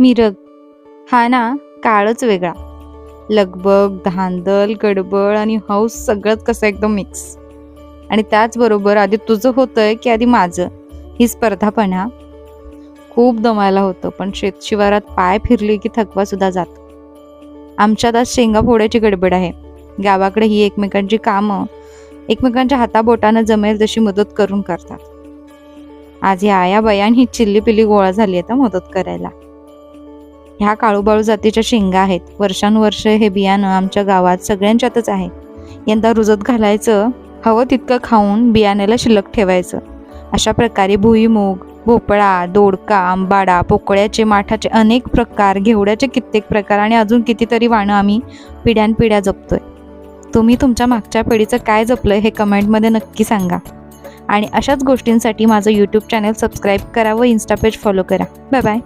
मिरग हा ना काळच वेगळा. लगबग धांदल गडबड आणि हौस सगळंच कसं एकदम मिक्स आणि त्याचबरोबर आधी तुझं होतंय की आधी माझं. ही स्पर्धा पण हा खूप दमायला होतं पण शेतशिवारात पाय फिरले की थकवा सुद्धा जातो. आमच्यात आज शेंगा फोडायची गडबड आहे. गावाकडे ही एकमेकांची कामं एकमेकांच्या हाताबोटानं जमेल तशी मदत करून करतात. आज ह्या आया बयान ही चिल्ली पिल्ली गोळा झाली आहे मदत करायला. ह्या काळूबाळू जातीच्या शेंगा आहेत. वर्षानुवर्ष हे बियाणं आमच्या गावात सगळ्यांच्यातच आहे. यंदा रुजत घालायचं हवं तितकं खाऊन बियाण्याला शिल्लक ठेवायचं. अशा प्रकारे भुईमूग भोपळा दोडका आंबाडा पोकळ्याचे माठाचे अनेक प्रकार घेवड्याचे कित्येक प्रकार आणि अजून कितीतरी वाणं आम्ही पिढ्यानपिढ्या जपतोय. तुम्ही तुमच्या मागच्या पिढीचं काय जपलं हे कमेंटमध्ये नक्की सांगा. आणि अशाच गोष्टींसाठी माझं यूट्यूब चॅनल सबस्क्राईब करा व इन्स्टा पेज फॉलो करा. Bye bye